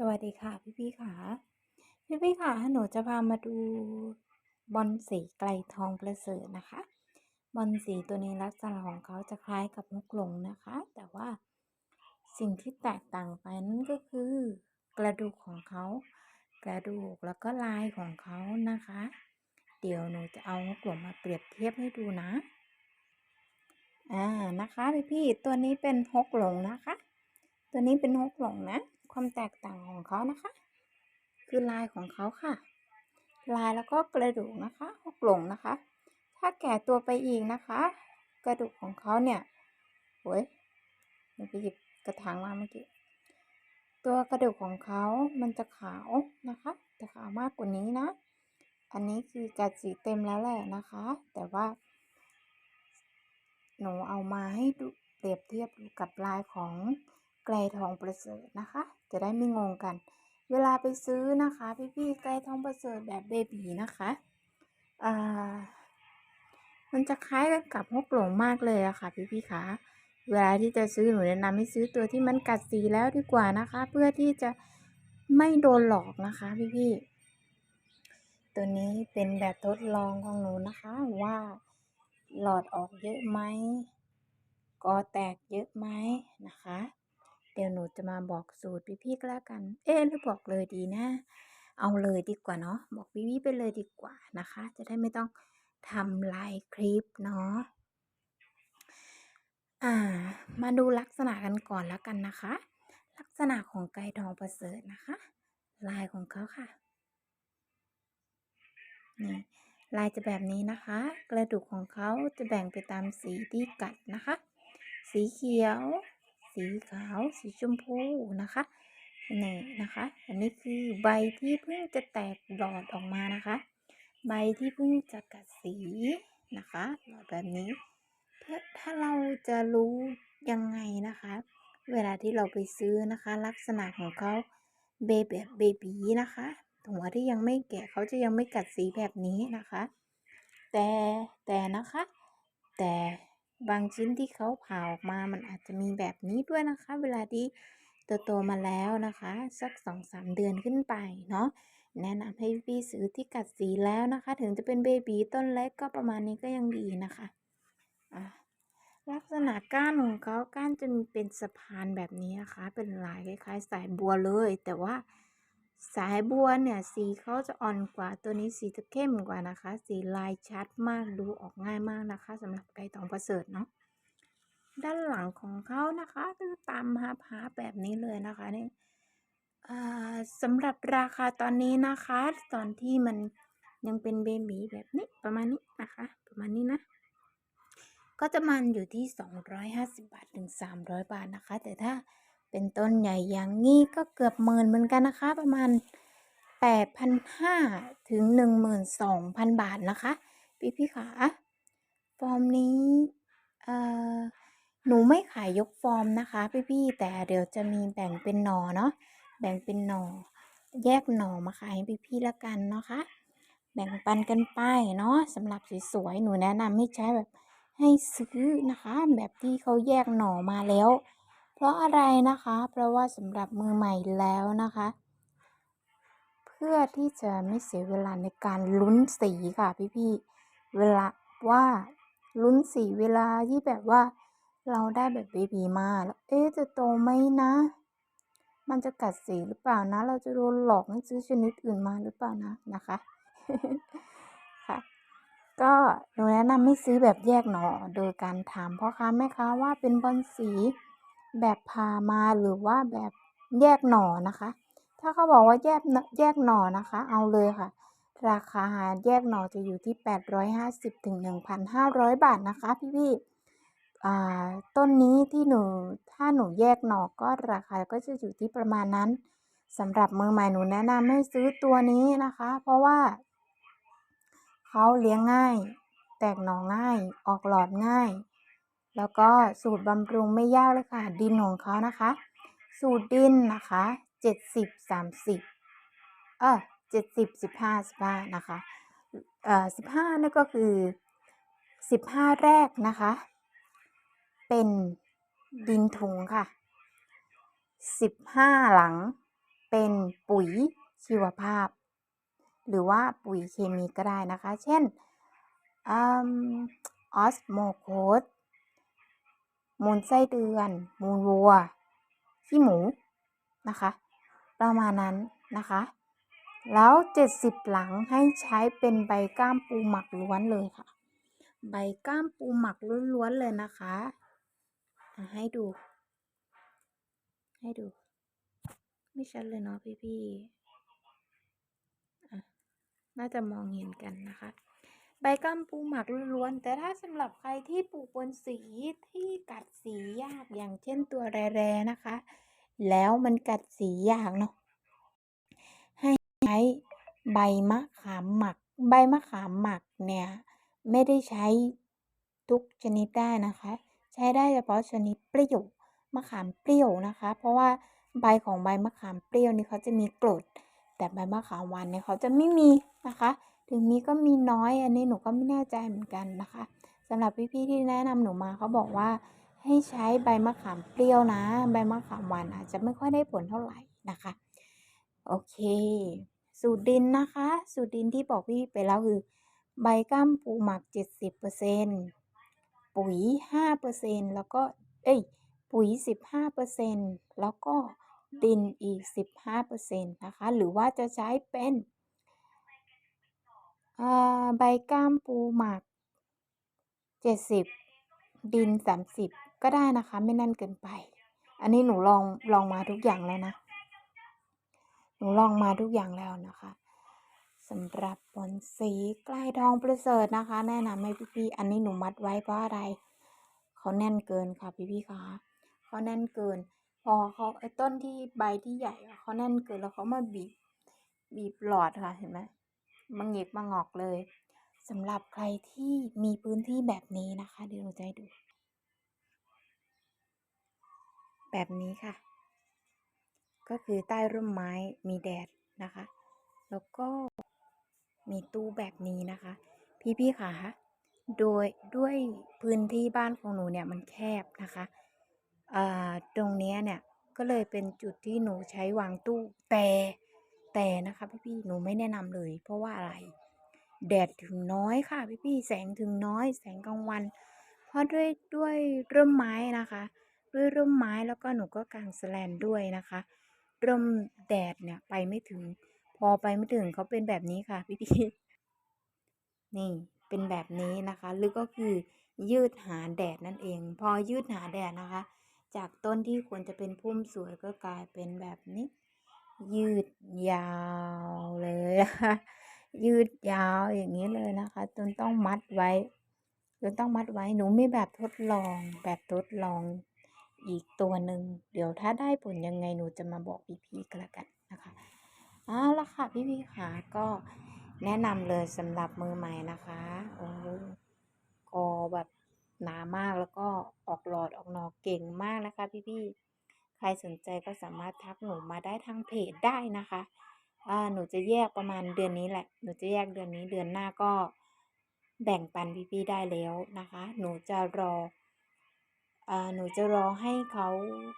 สวัสดีค่ะพี่พี่ค่ะพี่พี่ค่ะหนูจะพามาดูบอลสีไกลทองประเสริฐนะคะ บอลสีตัวนี้ลักษณะของเขาจะคล้ายกับนกหลงนะคะ แต่ว่าสิ่งที่แตกต่างไปนั่นก็คือกระดูกของเขา กระดูกแล้วก็ลายของเขานะคะ เดี๋ยวหนูจะเอานกหลงมาเปรียบเทียบให้ดูนะอ่านะคะพี่พี่ตัวนี้เป็นฮกหลงนะคะ ตัวนี้เป็นฮกหลงนะ ความแตกต่างของเขานะคะ คือลายของเขาค่ะ ลายแล้วก็กระดูกนะคะฮกหลงนะคะ ถ้าแก่ตัวไปอีกนะคะ กระดูกของเขาเนี่ยโอ้ยหนูไปหยิบกระถางมาเมื่อกี้ตัวกระดูกของเขามันจะขาวนะคะจะขาวมากกว่านี้นะ อันนี้คือกัดสีเต็มแล้วแหละนะคะ แต่ว่า หนูเอามาให้ดูเปรียบเทียบกับลายของไกลทองประเสริฐนะคะ จะได้ไม่งงกัน เวลาไปซื้อนะคะ พี่ๆไกลทองประเสริฐแบบเบบีนะคะอ่ามันจะคล้ายกันกับฮกหลงมากเลยอะค่ะพี่ๆคะเวลาที่จะซื้อหนูแนะนำให้ซื้อตัวที่มันกัดสีแล้วดีกว่านะคะ เพื่อที่จะไม่โดนหลอกนะคะพี่ๆตัวนี้เป็นแบบทดลองของหนูนะคะว่าหลอดออกเยอะไหมกอแตกเยอะไหมนะคะ ดี๋ยวหนูจะมาบอกสูตรพี่ๆก็แล้วกัน เอ๊ะหรือบอกเลยดีนะ เอาเลยดีกว่าเนาะบอกพี่ๆไปเลยดีกว่านะคะ จะได้ไม่ต้องทำลายคลิปเนาะอ่า มาดูลักษณะกันก่อนแล้วกันนะคะ ลักษณะของไก่ทองประเสริฐนะคะ ลายของเขาค่ะนี่ลายจะแบบนี้นะคะ กระดูกของเขาจะแบ่งไปตามสีที่กัดนะคะ สีเขียว สีขาว สีชมพูนะคะนี่นะคะ อันนี้คือใบที่เพิ่งจะแตกหลอดออกมานะคะ ใบที่เพิ่งจะกัดสีนะคะหลอดแบบนี้ถ้าถ้าเราจะรู้ยังไงนะคะ เวลาที่เราไปซื้อนะคะ ลักษณะของเขาเบแบบเบบีนะคะหัวที่ยังไม่แก่เขาจะยังไม่กัดสีแบบนี้นะคะ แต่แต่นะคะ แต่ บางชิ้นที่เขาผ่าออกมามันอาจจะมีแบบนี้ด้วยนะคะ เวลาที่โตๆมาแล้วนะคะ สักสองสามเดือนขึ้นไปเนาะแนะนำให้พี่ซื้อที่กัดสีแล้วนะคะ ถึงจะเป็นเบบีต้นเล็กก็ประมาณนี้ก็ยังดีนะคะะลักษณะก้านของเขาก้านจะมีเป็นสะพานแบบนี้นะคะ เป็นลายคล้ายๆสายบัวเลย แต่ว่า สายบัวเนี่ยสีเขาจะอ่อนกว่าตัวนี้สีจะเข้มกว่านะคะ สีลายชัดมากดูออกง่ายมากนะคะสำหรับไก่ทองประเสริฐเนาะด้านหลังของเขานะคะคือตามฮาพาแบบนี้เลยนะคะนี่สำหรับราคาตอนนี้นะคะ ตอนที่มันยังเป็นเบบีแบบนี้ประมาณนี้นะคะ ประมาณนี้นะ ก็จะมันอยู่ที่ 250 บาทถึง 300 บาทนะคะ แต่ถ้า เป็นต้นใหญ่อย่างนี้ก็เกือบหมื่นเหมือนกันนะคะ ประมาณ 8,500 ถึง 12,000 บาทนะคะ พี่พี่ขาฟอร์มนี้เอ่อหนูไม่ขายยกฟอร์มนะคะ พี่พี่แต่เดี๋ยวจะมีแบ่งเป็นหน่อเนาะแบ่งเป็นหน่อแยกหน่อมาขายให้พี่พี่ละกันเนาะคะ แบ่งปันกันไปเนาะสำหรับสวยๆหนูแนะนำให้ใช้แบบให้ซื้อนะคะ แบบที่เขาแยกหน่อมาแล้ว เพราะอะไรนะคะ เพราะว่าสำหรับมือใหม่แล้วนะคะ เพื่อที่จะไม่เสียเวลาในการลุ้นสีค่ะพี่ๆเวลาว่าลุ้นสีเวลาที่แบบว่าเราได้แบบเบบีมาแล้วเอ๊ะจะโตไหมนะ มันจะกัดสีหรือเปล่านะ เราจะโดนหลอกให้ซื้อชนิดอื่นมาหรือเปล่านะนะคะค่ะก็หนูแนะนำให้ซื้อแบบแยกหน่อโดยการถามพ่อค้าแม่ค้าว่าเป็นบอลสี แบบพามาหรือว่าแบบแยกหน่อนะคะ ถ้าเขาบอกว่าแยกแยกหน่อนะคะ เอาเลยค่ะ ราคาแยกหน่อจะอยู่ที่ 850ถึง1,500 บาทนะคะพี่ๆต้นนี้ที่หนูถ้าหนูแยกหน่อก็ราคาก็จะอยู่ที่ประมาณนั้นสำหรับมือใหม่หนูแนะนำให้ซื้อตัวนี้นะคะ เพราะว่าเขาเลี้ยงง่าย แตกหน่อง่าย ออกหลอดง่าย แล้วก็สูตรบำรุงไม่ยากเลยค่ะ ดินของเขานะคะ สูตรดินนะคะเจ็ดสิบสามสิบเออเจ็ดสิบสิบห้าสิบห้านะคะเอ่อสิบห้านั่นก็คือสิบห้าแรกนะคะ เป็นดินถุงค่ะสิบห้าหลังเป็นปุ๋ยชีวภาพ หรือว่าปุ๋ยเคมีก็ได้นะคะ เช่นออสโมโคส มูลไส้เดือน มูลวัว ขี้หมูนะคะ ประมาณนั้นนะคะ แล้ว 70 หลังให้ใช้เป็นใบก้ามปูหมักล้วนเลยค่ะ ใบก้ามปูหมักล้วนๆเลยนะคะ ให้ดู ให้ดู ไม่ชัดเลยเนาะพี่ๆน่าจะมองเห็นกันนะคะ ใบก้ามปูหมักล้วนๆ แต่ถ้าสำหรับใครที่ปลูกบนสีที่กัดสียากอย่างเช่นตัวแร่ๆนะคะ แล้วมันกัดสียากเนาะให้ใช้ใบมะขามหมัก ใบมะขามหมักเนี่ย ไม่ได้ใช้ทุกชนิดได้นะคะ ใช้ได้เฉพาะชนิดเปรี้ยวมะขามเปรี้ยวนะคะ เพราะว่าใบของใบมะขามเปรี้ยวนี่เขาจะมีกรดแต่ใบมะขามหวานเนี่ยเขาจะไม่มีนะคะ ถึงมีก็มีน้อยอันนี้หนูก็ไม่แน่ใจเหมือนกันนะคะสำหรับพี่ๆที่แนะนำหนูมาเขาบอกว่าให้ใช้ใบมะขามเปรี้ยวนะ ใบมะขามหวานอาจจะไม่ค่อยได้ผลเท่าไหร่นะคะ โอเค สูตรดินนะคะ สูตรดินที่บอกพี่ไปแล้วคือ ใบก้ามปูหมัก 70%ปุ๋ย 5%แล้วก็เอ้ยปุ๋ย 15%แล้วก็ดินอีก 15%นะคะ หรือว่าจะใช้เป็น ใบก้ามปูหมัก70ดิน30ก็ได้นะคะ ไม่แน่นเกินไป อันนี้หนูลองลองมาทุกอย่างแล้วนะ หนูลองมาทุกอย่างแล้วนะคะสำหรับบอนสีใกล้ทองประเสริฐนะคะ แนะนำให้พี่ๆอันนี้หนูมัดไว้เพราะอะไรเขาแน่นเกินค่ะพี่ๆคะเขาแน่นเกิน พอเขาไอ้ต้นที่ใบที่ใหญ่เขาแน่นเกินแล้วเขามาบีบบีบหลอดค่ะเห็นไหม มังเงกมังอกเลยสำหรับใครที่มีพื้นที่แบบนี้นะคะ เดี๋ยวหนูจะให้ดู แบบนี้ค่ะ ก็คือใต้ร่มไม้มีแดดนะคะ แล้วก็มีตู้แบบนี้นะคะ พี่ๆค่ะโดยด้วยพื้นที่บ้านของหนูเนี่ยมันแคบนะคะตรงนี้เนี่ยก็เลยเป็นจุดที่หนูใช้วางตู้แต่ แต่นะคะพี่ๆหนูไม่แนะนำเลย เพราะว่าอะไร แดดถึงน้อยค่ะพี่ๆแสงถึงน้อย แสงกลางวัน เพราะด้วยด้วยร่มไม้นะคะ ด้วยร่มไม้แล้วก็หนูก็กางแสแลนด้วยนะคะร่มแดดเนี่ยไปไม่ถึง พอไปไม่ถึงเขาเป็นแบบนี้ค่ะพี่ๆนี่เป็นแบบนี้นะคะหรือก็คือยืดหาแดดนั่นเอง พอยืดหาแดดนะคะ จากต้นที่ควรจะเป็นพุ่มสวยก็กลายเป็นแบบนี้ ยืดยาวเลยนะคะยืดยาวอย่างนี้เลยนะคะจนต้องมัดไว้จนต้องมัดไว้หนูมีแบบทดลองแบบทดลองอีกตัวหนึ่งเดี๋ยวถ้าได้ผลยังไงหนูจะมาบอกพี่ๆกันละกันนะคะเอาละค่ะพี่ๆค่ะก็แนะนำเลยสำหรับมือใหม่นะคะโอ้กอแบบหนามากแล้วก็ออกหลอดออกหนอกเก่งมากนะคะพี่ๆ ใครสนใจก็สามารถทักหนูมาได้ทางเพจได้นะคะหนูจะแยกประมาณเดือนนี้แหละ หนูจะแยกเดือนนี้เดือนหน้าก็แบ่งปันพี่ๆได้แล้วนะคะ หนูจะรออหนูจะรอให้เขา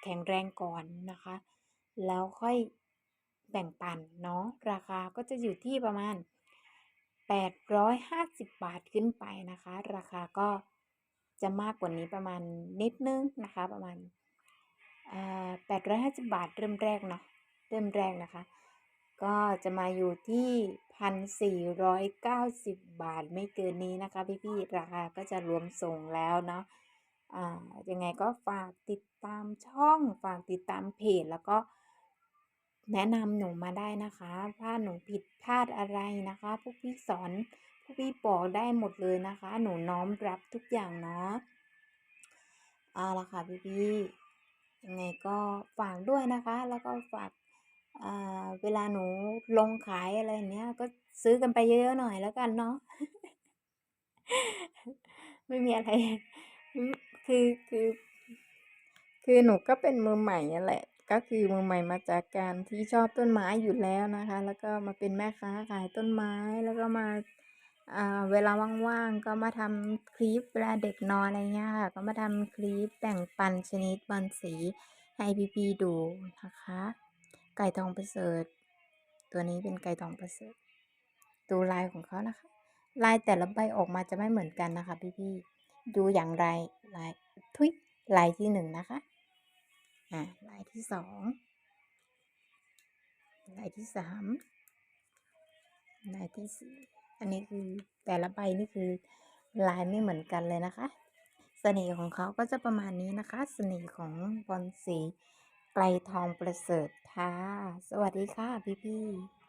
แข็งแรงก่อนนะคะ แล้วค่อยแบ่งปันเนาะ ราคาก็จะอยู่ที่ประมาณ 850 บาทขึ้นไปนะคะ ราคาก็จะมากกว่านี้ประมาณนิดนึงนะคะ ประมาณ อ่า850บาทเริ่มแรกเนาะเริ่มแรกนะคะ ก็จะมาอยู่ที่1,490บาทไม่เกินนี้นะคะ พี่ๆราคาก็จะรวมส่งแล้วเนาะอ่ายังไงก็ฝากติดตามช่องฝากติดตามเพจแล้วก็แนะนำหนูมาได้นะคะ ถ้าหนูผิดพลาดอะไรนะคะ พวกพี่สอนพวกพี่บอกได้หมดเลยนะคะ หนูน้อมรับทุกอย่างเนาะเอาละค่ะพี่ๆ ยังไงก็ฝากด้วยนะคะ แล้วก็ฝากอ่าเวลาหนูลงขายอะไรเนี้ย ก็ซื้อกันไปเยอะๆหน่อยแล้วกันเนาะไม่มีอะไร คือคือ คือหนูก็เป็นมือใหม่นั่นแหละ ก็คือมือใหม่มาจากการที่ชอบต้นไม้อยู่แล้วนะคะ แล้วก็มาเป็นแม่ค้าขายต้นไม้แล้วก็มา เวลาว่างๆก็มาทำคลิปเวลาเด็กนอนอะไรเงี้ยค่ะ ก็มาทำคลิปแบ่งปันชนิดบอนสีให้พี่ๆดูนะคะ ไก่ทองประเสริฐ ตัวนี้เป็นไก่ทองประเสริฐ ดูลายของเขานะคะ ลายแต่ละใบออกมาจะไม่เหมือนกันนะคะ พี่ๆดูอย่างไรลายทุยลายที่หนึ่งนะคะอ่าลายที่สองลายที่สามลายที่สี่ อันนี้คือแต่ละใบนี่คือลายไม่เหมือนกันเลยนะคะ เสน่ห์ของเขาก็จะประมาณนี้นะคะ เสน่ห์ของบอลสีไกลทองประเสริฐค่ะ สวัสดีค่ะพี่ๆ